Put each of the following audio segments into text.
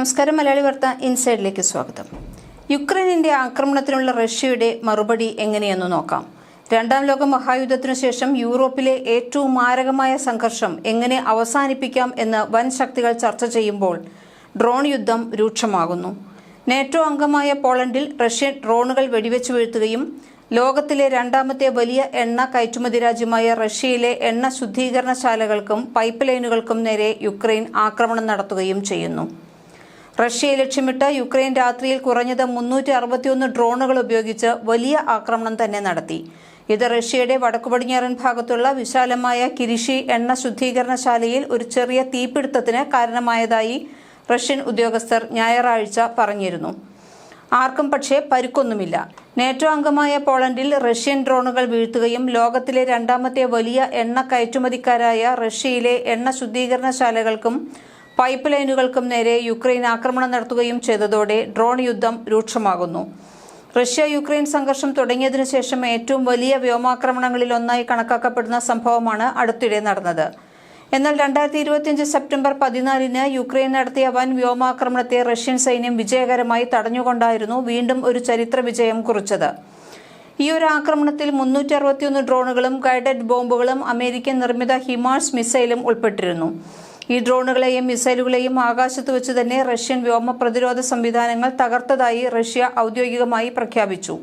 നമസ്കാരം മലയാളി വാർത്ത ഇൻസൈഡിലേക്ക് സ്വാഗതം. യുക്രൈനിന്റെ ആക്രമണത്തിനുള്ള റഷ്യയുടെ മറുപടി എങ്ങനെയെന്ന് നോക്കാം. രണ്ടാം ലോക മഹായുദ്ധത്തിനു ശേഷം യൂറോപ്പിലെ ഏറ്റവും മാരകമായ സംഘർഷം എങ്ങനെ അവസാനിപ്പിക്കാം എന്ന് വൻ ശക്തികൾ ചർച്ച ചെയ്യുമ്പോൾ ഡ്രോൺ യുദ്ധം രൂക്ഷമാകുന്നു. നേറ്റോ അംഗമായ പോളണ്ടിൽ റഷ്യൻ ഡ്രോണുകൾ വെടിവെച്ചു വീഴ്ത്തുകയും ലോകത്തിലെ രണ്ടാമത്തെ വലിയ എണ്ണ കയറ്റുമതി രാജ്യമായ റഷ്യയിലെ എണ്ണ ശുദ്ധീകരണശാലകൾക്കും പൈപ്പ് ലൈനുകൾക്കും നേരെ യുക്രൈൻ ആക്രമണം നടത്തുകയും ചെയ്യുന്നു. റഷ്യയെ ലക്ഷ്യമിട്ട് യുക്രൈൻ രാത്രിയിൽ കുറഞ്ഞത് മുന്നൂറ്റി അറുപത്തിയൊന്ന് ഡ്രോണുകൾ ഉപയോഗിച്ച് വലിയ ആക്രമണം തന്നെ നടത്തി. ഇത് റഷ്യയുടെ വടക്കുപടിഞ്ഞാറൻ ഭാഗത്തുള്ള വിശാലമായ കിരിഷി എണ്ണ ശുദ്ധീകരണശാലയിൽ ഒരു ചെറിയ തീപിടുത്തത്തിന് കാരണമായതായി റഷ്യൻ ഉദ്യോഗസ്ഥർ ഞായറാഴ്ച പറഞ്ഞിരുന്നു. ആർക്കും പക്ഷേ പരുക്കൊന്നുമില്ല. നേറ്റോ അംഗമായ പോളണ്ടിൽ റഷ്യൻ ഡ്രോണുകൾ വീഴ്ത്തുകയും ലോകത്തിലെ രണ്ടാമത്തെ വലിയ എണ്ണ കയറ്റുമതിക്കാരായ റഷ്യയിലെ എണ്ണ ശുദ്ധീകരണശാലകൾക്കും പൈപ്പ് ലൈനുകൾക്കും നേരെ യുക്രൈൻ ആക്രമണം നടത്തുകയും ചെയ്തതോടെ ഡ്രോൺ യുദ്ധം രൂക്ഷമാകുന്നു. റഷ്യ യുക്രൈൻ സംഘർഷം തുടങ്ങിയതിനു ശേഷം ഏറ്റവും വലിയ വ്യോമാക്രമണങ്ങളിൽ ഒന്നായി കണക്കാക്കപ്പെടുന്ന സംഭവമാണ് അടുത്തിടെ നടന്നത്. എന്നാൽ രണ്ടായിരത്തി ഇരുപത്തിയഞ്ച് സെപ്റ്റംബർ പതിനാലിന് യുക്രൈൻ നടത്തിയ വൻ വ്യോമാക്രമണത്തെ റഷ്യൻ സൈന്യം വിജയകരമായി തടഞ്ഞുകൊണ്ടായിരുന്നു വീണ്ടും ഒരു ചരിത്ര വിജയം കുറിച്ചത്. ഈ ഒരു ആക്രമണത്തിൽ മുന്നൂറ്റി അറുപത്തിയൊന്ന് ഡ്രോണുകളും ഗൈഡഡ് ബോംബുകളും അമേരിക്കൻ നിർമ്മിത ഹിമാർസ് മിസൈലും ഉൾപ്പെട്ടിരുന്നു. ഈ ഡ്രോണുകളെയും മിസൈലുകളെയും ആകാശത്ത് വെച്ച് തന്നെ റഷ്യൻ വ്യോമ പ്രതിരോധ സംവിധാനങ്ങൾ തകർത്തതായി റഷ്യ ഔദ്യോഗികമായി പ്രഖ്യാപിച്ചു.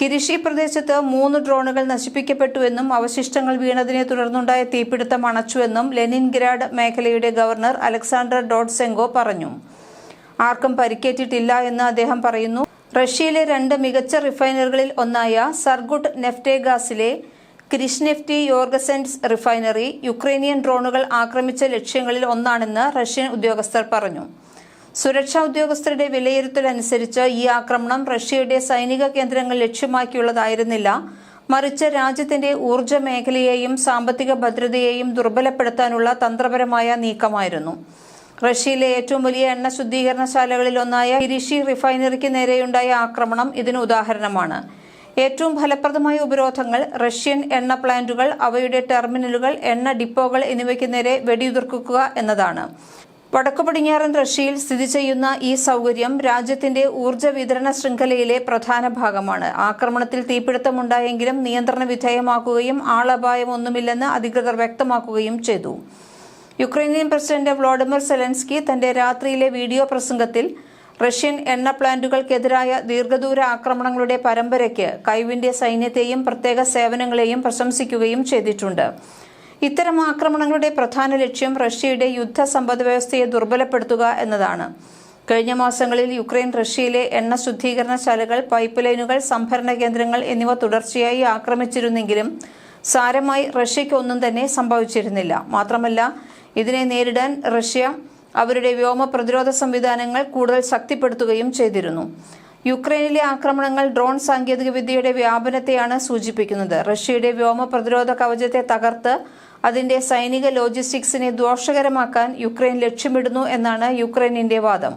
കിരിഷി പ്രദേശത്ത് മൂന്ന് ഡ്രോണുകൾ നശിപ്പിക്കപ്പെട്ടുവെന്നും അവശിഷ്ടങ്ങൾ വീണതിനെ തുടർന്നുണ്ടായ തീപിടുത്തം അണച്ചുവെന്നും ലെനിൻഗ്രാഡ് മേഖലയുടെ ഗവർണർ അലക്സാണ്ടർ ഡോട്ട്സെങ്കോ പറഞ്ഞു. ആർക്കും പരിക്കേറ്റിട്ടില്ല എന്ന് അദ്ദേഹം പറയുന്നു. റഷ്യയിലെ രണ്ട് മികച്ച റിഫൈനറികളിൽ ഒന്നായ സർഗുട്ട് നെഫ്റ്റേഗാസിലെ ക്രിഷ്നെഫ്റ്റി യോർഗസെൻസ് റിഫൈനറി യുക്രൈനിയൻ ഡ്രോണുകൾ ആക്രമിച്ച ലക്ഷ്യങ്ങളിൽ ഒന്നാണെന്ന് റഷ്യൻ ഉദ്യോഗസ്ഥർ പറഞ്ഞു. സുരക്ഷാ ഉദ്യോഗസ്ഥരുടെ വിലയിരുത്തലനുസരിച്ച് ഈ ആക്രമണം റഷ്യയുടെ സൈനിക കേന്ദ്രങ്ങൾ ലക്ഷ്യമാക്കിയുള്ളതായിരുന്നില്ല. മറിച്ച് രാജ്യത്തിന്റെ ഊർജ മേഖലയെയും സാമ്പത്തിക ഭദ്രതയെയും ദുർബലപ്പെടുത്താനുള്ള തന്ത്രപരമായ നീക്കമായിരുന്നു. റഷ്യയിലെ ഏറ്റവും വലിയ എണ്ണ ശുദ്ധീകരണശാലകളിൽ ഒന്നായ റിഫൈനറിക്ക് നേരെയുണ്ടായ ആക്രമണം ഇതിന് ഉദാഹരണമാണ്. ഏറ്റവും ഫലപ്രദമായ ഉപരോധങ്ങൾ റഷ്യൻ എണ്ണ പ്ലാന്റുകൾ അവയുടെ ടെർമിനലുകൾ എണ്ണ ഡിപ്പോകൾ എന്നിവയ്ക്ക് നേരെ വെടിയുതിർക്കുക എന്നതാണ്. വടക്കു പടിഞ്ഞാറൻ റഷ്യയിൽ സ്ഥിതി ചെയ്യുന്ന ഈ സൗകര്യം രാജ്യത്തിന്റെ ഊർജ വിതരണ ശൃംഖലയിലെ പ്രധാന ഭാഗമാണ്. ആക്രമണത്തിൽ തീപിടുത്തമുണ്ടായെങ്കിലും നിയന്ത്രണ വിധേയമാക്കുകയും ആളപായമൊന്നുമില്ലെന്ന് അധികൃതർ വ്യക്തമാക്കുകയും ചെയ്തു. യുക്രൈനിയൻ പ്രസിഡന്റ് വ്ളാഡിമിർ സെലൻസ്കി തന്റെ രാത്രിയിലെ വീഡിയോ പ്രസംഗത്തിൽ റഷ്യൻ എണ്ണ പ്ലാന്റുകൾക്കെതിരായ ദീർഘദൂര ആക്രമണങ്ങളുടെ പരമ്പരയ്ക്ക് കൈവിന്റെ സൈന്യത്തെയും പ്രത്യേക സേവനങ്ങളെയും പ്രശംസിക്കുകയും ചെയ്തിട്ടുണ്ട്. ഇത്തരം ആക്രമണങ്ങളുടെ പ്രധാന ലക്ഷ്യം റഷ്യയുടെ യുദ്ധ സമ്പദ് വ്യവസ്ഥയെ ദുർബലപ്പെടുത്തുക എന്നതാണ്. കഴിഞ്ഞ മാസങ്ങളിൽ യുക്രൈൻ റഷ്യയിലെ എണ്ണ ശുദ്ധീകരണശാലകൾ പൈപ്പ് ലൈനുകൾ സംഭരണ കേന്ദ്രങ്ങൾ എന്നിവ തുടർച്ചയായി ആക്രമിച്ചിരുന്നെങ്കിലും സാരമായി റഷ്യയ്ക്ക് ഒന്നും തന്നെ സംഭവിച്ചിരുന്നില്ല. മാത്രമല്ല ഇതിനെ നേരിടാൻ റഷ്യ അവരുടെ വ്യോമ പ്രതിരോധ സംവിധാനങ്ങൾ കൂടുതൽ ശക്തിപ്പെടുത്തുകയും ചെയ്തിരുന്നു. യുക്രൈനിലെ ആക്രമണങ്ങൾ ഡ്രോൺ സാങ്കേതികവിദ്യയുടെ വ്യാപനത്തെയാണ് സൂചിപ്പിക്കുന്നത്. റഷ്യയുടെ വ്യോമ പ്രതിരോധ കവചത്തെ തകർത്ത് അതിന്റെ സൈനിക ലോജിസ്റ്റിക്സിനെ ദോഷകരമാക്കാൻ യുക്രൈൻ ലക്ഷ്യമിടുന്നു എന്നാണ് യുക്രൈനിന്റെ വാദം.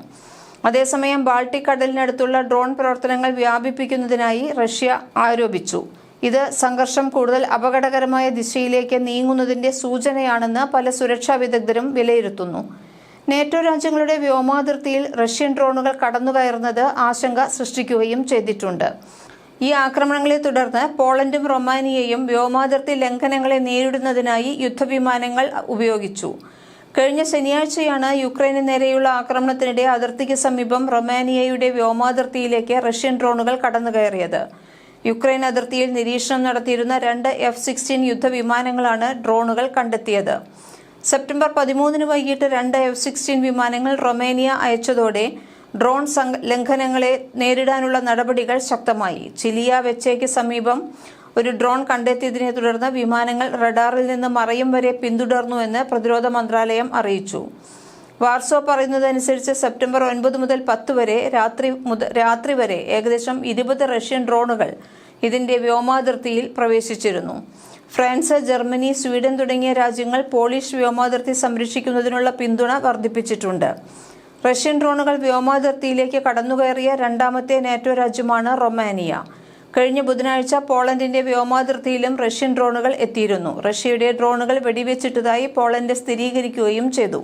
അതേസമയം ബാൾട്ടിക് കടലിനടുത്തുള്ള ഡ്രോൺ പ്രവർത്തനങ്ങൾ വ്യാപിപ്പിക്കുന്നതിനായി റഷ്യ ആരോപിച്ചു. ഇത് സംഘർഷം കൂടുതൽ അപകടകരമായ ദിശയിലേക്ക് നീങ്ങുന്നതിന്റെ സൂചനയാണെന്ന് പല സുരക്ഷാ വിദഗ്ധരും വിലയിരുത്തുന്നു. നേറ്റോ രാജ്യങ്ങളുടെ വ്യോമാതിർത്തിയിൽ റഷ്യൻ ഡ്രോണുകൾ കടന്നുകയറുന്നത് ആശങ്ക സൃഷ്ടിക്കുകയും ചെയ്തിട്ടുണ്ട്. ഈ ആക്രമണങ്ങളെ തുടർന്ന് പോളണ്ടും റൊമാനിയയും വ്യോമാതിർത്തി ലംഘനങ്ങളെ നേരിടുന്നതിനായി യുദ്ധവിമാനങ്ങൾ ഉപയോഗിച്ചു. കഴിഞ്ഞ ശനിയാഴ്ചയാണ് യുക്രൈന് നേരെയുള്ള ആക്രമണത്തിനിടെ അതിർത്തിക്ക് സമീപം റൊമാനിയയുടെ വ്യോമാതിർത്തിയിലേക്ക് റഷ്യൻ ഡ്രോണുകൾ കടന്നുകയറിയത്. യുക്രൈൻ അതിർത്തിയിൽ നിരീക്ഷണം നടത്തിയിരുന്ന രണ്ട് എഫ് സിക്സ്റ്റീൻ യുദ്ധവിമാനങ്ങളാണ് ഡ്രോണുകൾ കണ്ടെത്തിയത്. സെപ്റ്റംബർ പതിമൂന്നിന് വൈകിട്ട് രണ്ട് എഫ് സിക്സ്റ്റീൻ വിമാനങ്ങൾ റൊമേനിയ അയച്ചതോടെ ഡ്രോൺ ലംഘനങ്ങളെ നേരിടാനുള്ള നടപടികൾ ശക്തമായി. ചിലിയ വെച്ചയ്ക്ക് സമീപം ഒരു ഡ്രോൺ കണ്ടെത്തിയതിനെ തുടർന്ന് വിമാനങ്ങൾ റഡാറിൽ നിന്ന് മറയും വരെ പിന്തുടർന്നുവെന്ന് പ്രതിരോധ മന്ത്രാലയം അറിയിച്ചു. വാർസോ പറയുന്നതനുസരിച്ച് സെപ്റ്റംബർ ഒൻപത് മുതൽ പത്ത് വരെ രാത്രി രാത്രി വരെ ഏകദേശം ഇരുപത് റഷ്യൻ ഡ്രോണുകൾ ഇതിന്റെ വ്യോമാതിർത്തിയിൽ പ്രവേശിച്ചിരുന്നു. ഫ്രാൻസ് ജർമ്മനി സ്വീഡൻ തുടങ്ങിയ രാജ്യങ്ങൾ പോളിഷ് വ്യോമാതിർത്തി സംരക്ഷിക്കുന്നതിനുള്ള പിന്തുണ വർദ്ധിപ്പിച്ചിട്ടുണ്ട്. റഷ്യൻ ഡ്രോണുകൾ വ്യോമാതിർത്തിയിലേക്ക് കടന്നുകയറിയ രണ്ടാമത്തെ നാറ്റോ രാജ്യമാണ് റൊമാനിയ. കഴിഞ്ഞ ബുധനാഴ്ച പോളണ്ടിന്റെ വ്യോമാതിർത്തിയിലും റഷ്യൻ ഡ്രോണുകൾ എത്തിയിരുന്നു. റഷ്യയുടെ ഡ്രോണുകൾ വെടിവെച്ചിട്ടതായി പോളണ്ട് സ്ഥിരീകരിക്കുകയും ചെയ്തു.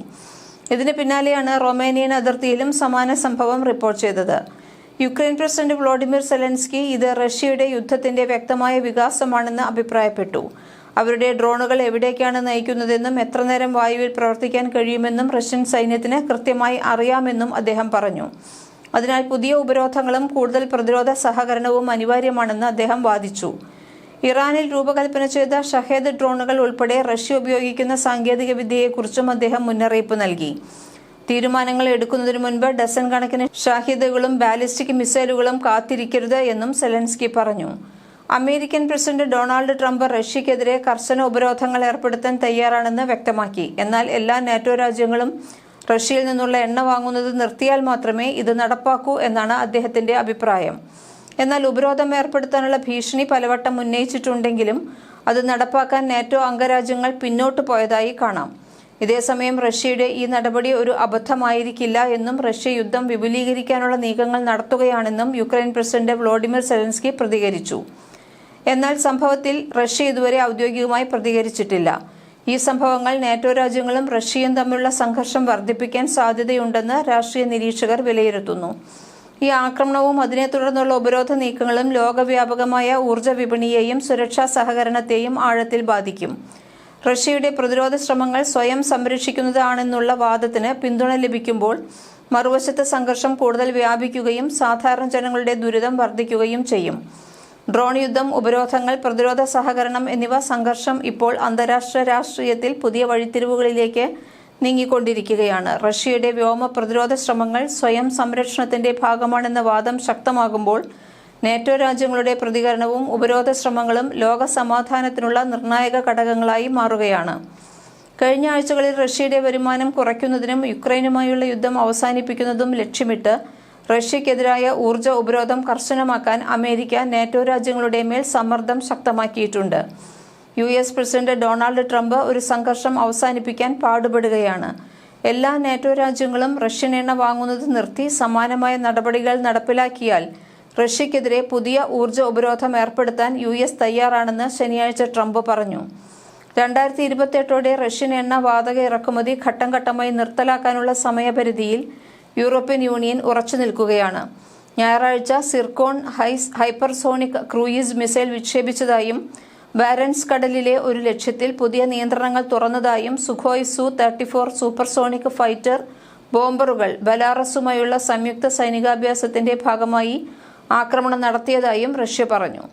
ഇതിന് പിന്നാലെയാണ് റൊമാനിയൻ അതിർത്തിയിലും സമാന സംഭവം റിപ്പോർട്ട് ചെയ്തത്. യുക്രൈൻ പ്രസിഡന്റ് വ്ളോഡിമിർ സെലൻസ്കി ഇത് റഷ്യയുടെ യുദ്ധത്തിന്റെ വ്യക്തമായ വികാസമാണെന്ന് അഭിപ്രായപ്പെട്ടു. അവരുടെ ഡ്രോണുകൾ എവിടേക്കാണ് നയിക്കുന്നതെന്നും എത്ര നേരം വായുവിൽ പ്രവർത്തിക്കാൻ കഴിയുമെന്നും റഷ്യൻ സൈന്യത്തിന് കൃത്യമായി അറിയാമെന്നും അദ്ദേഹം പറഞ്ഞു. അതിനാൽ പുതിയ ഉപരോധങ്ങളും കൂടുതൽ പ്രതിരോധ സഹകരണവും അനിവാര്യമാണെന്ന് അദ്ദേഹം വാദിച്ചു. ഇറാനിൽ രൂപകൽപ്പന ചെയ്ത ഷഹേദ് ഡ്രോണുകൾ ഉൾപ്പെടെ റഷ്യ ഉപയോഗിക്കുന്ന സാങ്കേതിക വിദ്യയെക്കുറിച്ചും അദ്ദേഹം മുന്നറിയിപ്പ് നൽകി. തീരുമാനങ്ങൾ എടുക്കുന്നതിന് മുൻപ് ഡസൻ കണക്കിന് ഷാഹിദുകളും ബാലിസ്റ്റിക് മിസൈലുകളും കാത്തിരിക്കരുത് എന്നും സെലൻസ്കി പറഞ്ഞു. അമേരിക്കൻ പ്രസിഡന്റ് ഡൊണാൾഡ് ട്രംപ് റഷ്യക്കെതിരെ കർശന ഉപരോധങ്ങൾ ഏർപ്പെടുത്താൻ തയ്യാറാണെന്ന് വ്യക്തമാക്കി. എന്നാൽ എല്ലാ നാറ്റോ രാജ്യങ്ങളും റഷ്യയിൽ നിന്നുള്ള എണ്ണ വാങ്ങുന്നത് നിർത്തിയാൽ മാത്രമേ ഇത് നടപ്പാക്കൂ എന്നാണ് അദ്ദേഹത്തിന്റെ അഭിപ്രായം. എന്നാൽ ഉപരോധം ഏർപ്പെടുത്താനുള്ള ഭീഷണി പലവട്ടം ഉന്നയിച്ചിട്ടുണ്ടെങ്കിലും അത് നടപ്പാക്കാൻ നാറ്റോ അംഗരാജ്യങ്ങൾ പിന്നോട്ട് പോയതായി കാണാം. ഇതേസമയം റഷ്യയുടെ ഈ നടപടി ഒരു അബദ്ധമായിരിക്കില്ല എന്നും റഷ്യ യുദ്ധം വിപുലീകരിക്കാനുള്ള നീക്കങ്ങൾ നടത്തുകയാണെന്നും യുക്രൈൻ പ്രസിഡന്റ് വ്ളോഡിമിർ സെലൻസ്കി പ്രതികരിച്ചു. എന്നാൽ സംഭവത്തിൽ റഷ്യ ഇതുവരെ ഔദ്യോഗികമായി പ്രതികരിച്ചിട്ടില്ല. ഈ സംഭവങ്ങൾ നാറ്റോ രാജ്യങ്ങളും റഷ്യയും തമ്മിലുള്ള സംഘർഷം വർദ്ധിപ്പിക്കാൻ സാധ്യതയുണ്ടെന്ന് രാഷ്ട്രീയ നിരീക്ഷകർ വിലയിരുത്തുന്നു. ഈ ആക്രമണവും അതിനെ തുടർന്നുള്ള ഉപരോധ നീക്കങ്ങളും ലോകവ്യാപകമായ ഊർജ വിപണിയെയും സുരക്ഷാ സഹകരണത്തെയും ആഴത്തിൽ ബാധിക്കും. റഷ്യയുടെ പ്രതിരോധ ശ്രമങ്ങൾ സ്വയം സംരക്ഷിക്കുന്നതാണെന്നുള്ള വാദത്തിന് പിന്തുണ ലഭിക്കുമ്പോൾ മറുവശത്ത് സംഘർഷം കൂടുതൽ വ്യാപിക്കുകയും സാധാരണ ജനങ്ങളുടെ ദുരിതം വർദ്ധിക്കുകയും ചെയ്യും. ഡ്രോൺ യുദ്ധം ഉപരോധങ്ങൾ പ്രതിരോധ സഹകരണം എന്നിവ സംഘർഷം ഇപ്പോൾ അന്താരാഷ്ട്ര രാഷ്ട്രീയത്തിൽ പുതിയ വഴിത്തിരിവുകളിലേക്ക് നീങ്ങിക്കൊണ്ടിരിക്കുകയാണ്. റഷ്യയുടെ വ്യോമ പ്രതിരോധ ശ്രമങ്ങൾ സ്വയം സംരക്ഷണത്തിന്റെ ഭാഗമാണെന്ന വാദം ശക്തമാകുമ്പോൾ നേറ്റോ രാജ്യങ്ങളുടെ പ്രതികരണവും ഉപരോധ ശ്രമങ്ങളും ലോക സമാധാനത്തിനുള്ള നിർണായക ഘടകങ്ങളായി മാറുകയാണ്. കഴിഞ്ഞ ആഴ്ചകളിൽ റഷ്യയുടെ വരുമാനം കുറയ്ക്കുന്നതിനും യുക്രൈനുമായുള്ള യുദ്ധം അവസാനിപ്പിക്കുന്നതും ലക്ഷ്യമിട്ട് റഷ്യക്കെതിരായ ഊർജ ഉപരോധം കർശനമാക്കാൻ അമേരിക്ക നാറ്റോ രാജ്യങ്ങളുടെ മേൽ സമ്മർദ്ദം ശക്തമാക്കിയിട്ടുണ്ട്. U S president Donald Trump ഒരു സംഘർഷം അവസാനിപ്പിക്കാൻ പാടുപെടുകയാണ്. എല്ലാ നാറ്റോ രാജ്യങ്ങളും റഷ്യൻ എണ്ണ വാങ്ങുന്നത് നിർത്തി സമാനമായ നടപടികൾ നടപ്പിലാക്കിയാൽ റഷ്യക്കെതിരെ പുതിയ ഊർജ ഉപരോധം ഏർപ്പെടുത്താൻ യു എസ് തയ്യാറാണെന്ന് ശനിയാഴ്ച ട്രംപ് പറഞ്ഞു. രണ്ടായിരത്തി ഇരുപത്തിയെട്ടോടെ റഷ്യൻ എണ്ണ വാതക ഇറക്കുമതി ഘട്ടം ഘട്ടമായി നിർത്തലാക്കാനുള്ള സമയപരിധിയിൽ യൂറോപ്യൻ യൂണിയൻ ഉറച്ചു നിൽക്കുകയാണ്. ഞായറാഴ്ച സിർക്കോൺ ഹൈസ് ഹൈപ്പർസോണിക് ക്രൂയിസ് മിസൈൽ വിക്ഷേപിച്ചതായും ബാരൻസ് കടലിലെ ഒരു ലക്ഷ്യത്തിൽ പുതിയ നിയന്ത്രണങ്ങൾ തുറന്നതായും Sukhoi Su thirty four supersonic fighter ബോംബറുകൾ ബലാറസുമായുള്ള സംയുക്ത സൈനികാഭ്യാസത്തിന്റെ ഭാഗമായി ആക്രമണം നടത്തിയതായും റഷ്യ പറഞ്ഞു.